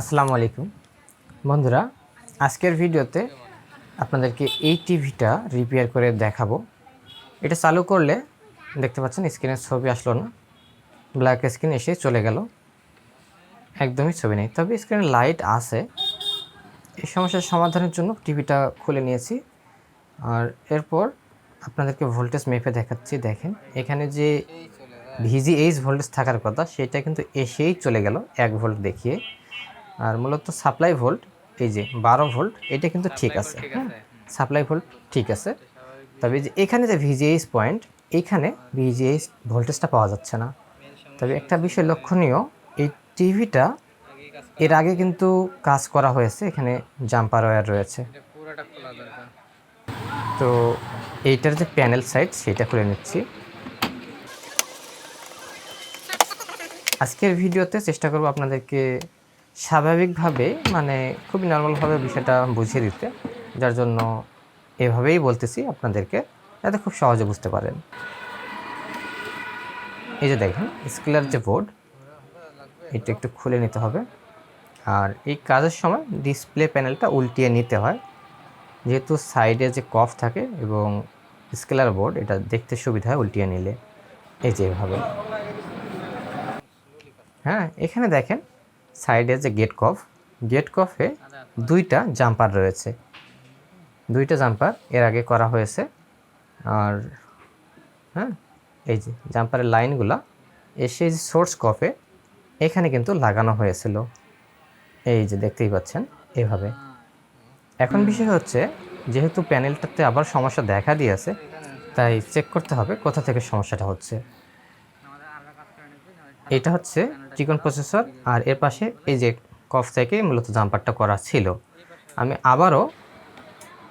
আসসালামু আলাইকুম। বন্ধুরা, আজকের ভিডিওতে আপনাদেরকে এই টিভিটা রিপেয়ার করে দেখাবো। এটা চালু করলে দেখতে পাচ্ছেন স্ক্রিনের ছবি আসলো না। ব্ল্যাক স্ক্রিন এসে চলে গেল। একদমই ছবি নেই। তবে স্ক্রিনে লাইট আছে। এই সমস্যার সমাধানের জন্য টিভিটা খুলে নিয়েছি। আর এরপর আপনাদেরকে ভোল্টেজ মেপে দেখাচ্ছি, দেখেন। এখানে যে ভিজিএইচ ভোল্টেজ থাকার কথা, সেটা কিন্তু এসেই চলে গেল। এক ভোল্ট দেখিয়ে। আর মূলত সাপ্লাই ভোল্ট এই যে বারো ভোল্ট এটা কিন্তু ঠিক আছে। হ্যাঁ সাপ্লাই ভোল্ট ঠিক আছে। তবে যে এখানে যে ভিজিএইচ পয়েন্ট এইখানে ভিজিএইচ ভোল্টেজটা পাওয়া যাচ্ছে না। তবে একটা বিষয় লক্ষণীয় এই টিভিটা এর আগে কিন্তু কাজ করা হয়েছে এখানে জাম্পার ওয়্যার রয়েছে। তো এইটার যে প্যানেল সাইড সেটা খুলে নিচ্ছি। আজকের ভিডিওতে চেষ্টা করব আপনাদেরকে স্বাভাবিকভাবে মানে খুবই নর্মালভাবে বিষয়টা বুঝিয়ে দিতে, যার জন্য এভাবেই বলতেছি আপনাদেরকে, যাতে খুব সহজে বুঝতে পারেন। এই যে দেখেন স্কেলার যে বোর্ড এটা একটু খুলে নিতে হবে। আর এই কাজের সময় ডিসপ্লে প্যানেলটা উল্টিয়ে নিতে হয়। যেহেতু সাইডে যে কফ থাকে এবং স্কেলার বোর্ড এটা দেখতে সুবিধা হয় উল্টিয়ে নিলে। এই যে এভাবে। হ্যাঁ এখানে দেখেন সাইডে যে গেট কফ, গেট কফে দুইটা জাম্পার রয়েছে। দুইটা জাম্পার এর আগে করা হয়েছে। আর হ্যাঁ এই যে জাম্পারের লাইনগুলা এসে যে সোর্স কফে এখানে কিন্তু লাগানো হয়েছিল। এই যে দেখতেই পাচ্ছেন এভাবে। এখন বিষয় হচ্ছে যেহেতু প্যানেলটাতে আবার সমস্যা দেখা দিয়েছে, তাই চেক করতে হবে কোথা থেকে সমস্যাটা হচ্ছে। এটা হচ্ছে চিকন প্রসেসর আর এর পাশে এই যে কফ থেকে মূলত জাম্পারটা করা ছিল। আমি আবারও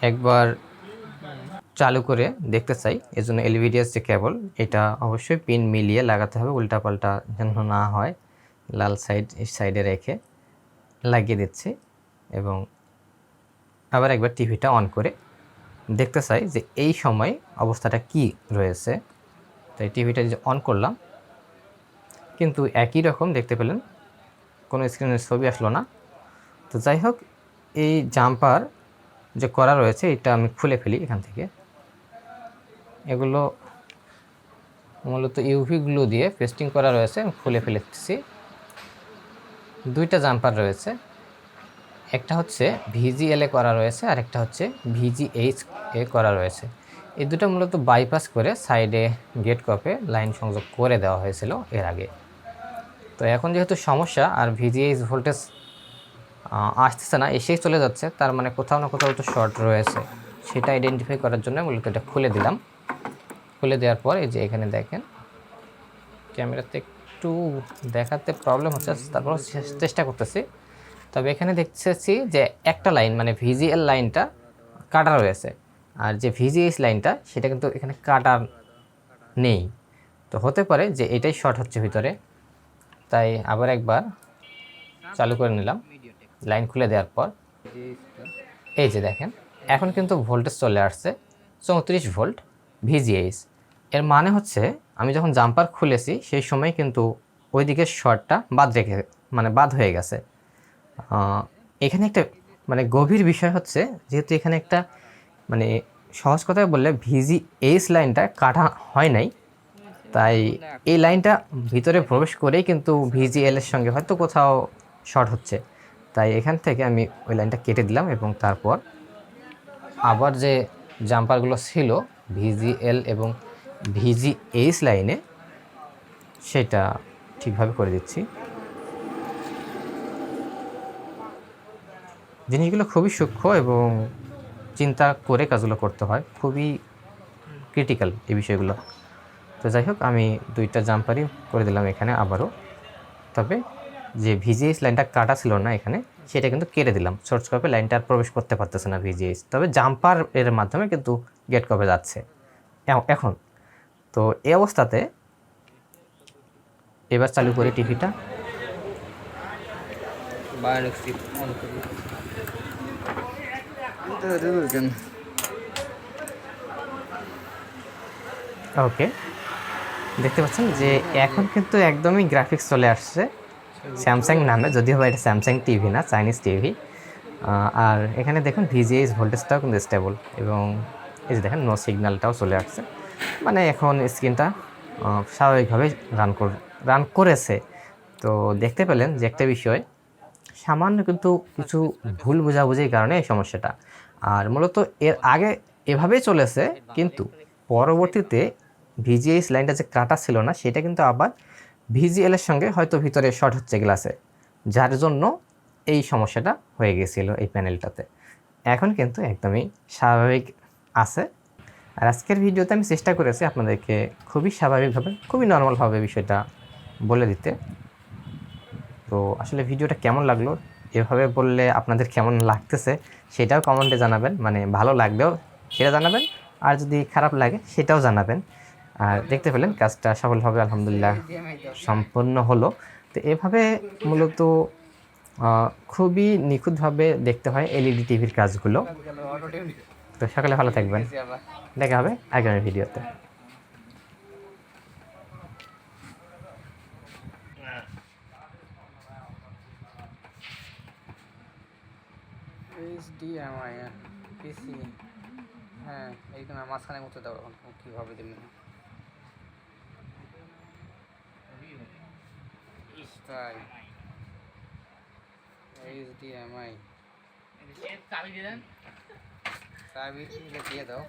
একবার চালু করে দেখতে চাই এই জন্য এলভিডিএস যে কেবল, এটা অবশ্যই পিন মিলিয়ে লাগাতে হবে, উল্টাপাল্টা যেন না হয়, লাল সাইড সাইডে রেখে লাগিয়ে দিচ্ছি এবং আবার একবার টিভিটা অন করে দেখতে চাই যে এই সময় অবস্থাটা কি রয়েছে। তাই টিভিটা যে অন করলাম কিন্তু একই রকম দেখতে পেলেন। কোনো স্ক্রিনের ছবি আসলো না। তো যাই হোক, এই জাম্পার যে করা রয়েছে, এটা আমি খুলে ফেলি এখান থেকে। এগুলো মূলত ইউভি গ্লু দিয়ে পেস্টিং করা রয়েছে, আমি খুলে ফেলেছি। দুইটা জাম্পার রয়েছে। একটা হচ্ছে ভিজিএল এ করা রয়েছে, আর একটা হচ্ছে ভিজিএইচ এ করা রয়েছে। এই দুটো মূলত বাইপাস করে সাইডে গেট কপে লাইন সংযোগ করে দেওয়া হয়েছিল এর আগে। তো এখন যেহেতু সমস্যা আর ভিজিএইচ ভোল্টেজ আসতেছে না, এসেই চলে যাচ্ছে, তার মানে কোথাও না কোথাও তো শর্ট রয়েছে। সেটা আইডেন্টিফাই করার জন্য মূলত এটা খুলে দিলাম। খুলে দেওয়ার পর এই যে এখানে দেখেন, ক্যামেরাতে একটু দেখাতে প্রবলেম হচ্ছে, তারপর চেষ্টা করতেছি। তবে এখানে দেখতেছি যে একটা লাইন মানে ভিজিএল লাইনটা কাটা রয়েছে। আর যে ভিজিএস লাইনটা সেটা কিন্তু এখানে কাটার নেই। তো হতে পারে যে এটাই শর্ট হচ্ছে ভিতরে। তাই আবার একবার চালু করে নিলাম। লাইন খুলে দেওয়ার পর। এই যে দেখেন, এখন কিন্তু ভোল্টেজ চলে আসছে চৌত্রিশ ভোল্ট ভিজিএইচ এর মানে হচ্ছে, আমি যখন জাম্পার খুলেছি, সেই সময় কিন্তু ওই দিকের শর্টটা বাদ রেখে মানে বাদ হয়ে গেছে। এখানে একটা মানে গভীর বিষয় হচ্ছে, যেহেতু এখানে একটা মানে সহজ কথায় বললে ভিজি এইচ লাইনটা কাটা হয় নাই তাই এই লাইনটা ভিতরে প্রবেশ করেই কিন্তু ভিজিএল এর সঙ্গে হয়তো কোথাও শর্ট হচ্ছে। তাই এখান থেকে আমি ওই লাইনটা কেটে দিলাম এবং তারপর আবার যে জাম্পারগুলো ছিল ভিজিএল এবং ভিজিএইচ লাইনে সেটা ঠিকভাবে করে দিচ্ছি। জিনিসগুলো খুবই সূক্ষ্ম এবং চিন্তা করে কাজগুলো করতে হয়। খুবই ক্রিটিক্যাল এই বিষয়গুলো। তো যাই হোক, আমি দুইটা জাম্পারই করে দিলাম এখানে আবারও। তবে যে ভিজিএইচ লাইনটা কাটা ছিল না এখানে, সেটা কিন্তু কেটে দিলাম। সোর্স কপে লাইনটা প্রবেশ করতে পারতেছে না ভিজিএইচ তবে জাম্পার এর মাধ্যমে কিন্তু গেট কপে যাচ্ছে। এখন, তো এই অবস্থাতে এবার চালু করি টিভিটা ওকে দেখতে পাচ্ছেন যে এখন কিন্তু একদমই গ্রাফিক্স চলে আসছে। স্যামসাং নামে যদিও বা এটা স্যামসাং টিভি না চাইনিজ টিভি আর এখানে দেখুন ভিজিএস ভোল্টেজটাও কিন্তু স্টেবল এবং এই যে দেখেন নো সিগন্যালটাও চলে আসছে। মানে এখন স্ক্রিনটা স্বাভাবিকভাবে রান কর রান করেছে। তো দেখতে পেলেন যে একটা বিষয়, সামান্য কিন্তু কিছু ভুল বোঝাবুঝির কারণে এই সমস্যাটা। আর মূলত এর আগে এভাবেই চলেছে, কিন্তু পরবর্তীতে ভিজিএস লাইনটা যে কাটা ছিল না, সেটা কিন্তু আবার ভিজিএল এর সঙ্গে হয়তো ভিতরে শর্ট হচ্ছে গ্লাসে, যার জন্য এই সমস্যাটা হয়ে গেছিল এই প্যানেলটাতে। এখন কিন্তু একদমই স্বাভাবিক আছে। আর আজকের ভিডিওতে আমি চেষ্টা করেছি আপনাদেরকে খুবই স্বাভাবিকভাবে, খুবই নর্মালভাবে বিষয়টা বলে দিতে। তো আসলে ভিডিওটা কেমন লাগল, এভাবে বললে আপনাদের কেমন লাগতেছে, সেটাও কমেন্টে জানাবেন। মানে ভালো লাগলেও সেটা জানাবেন, আর যদি খারাপ লাগে সেটাও জানাবেন। আর দেখতে পেলেন কাজটা সফলভাবে, আলহামদুলিল্লাহ, সম্পন্ন হলো। তো এভাবে মূলত খুবই নিখুঁতভাবে দেখতে হয় এলইডি টিভির কাজগুলো। তো সকালে ভালো থাকবেন। দেখা হবে আগামী ভিডিওতে। পিসি। হ্যাঁ এইখানে মাঝখানে মতো দাও এখন। কীভাবে দেবেন তাই। এইচডিএমআই চাবি দিয়ে দাও।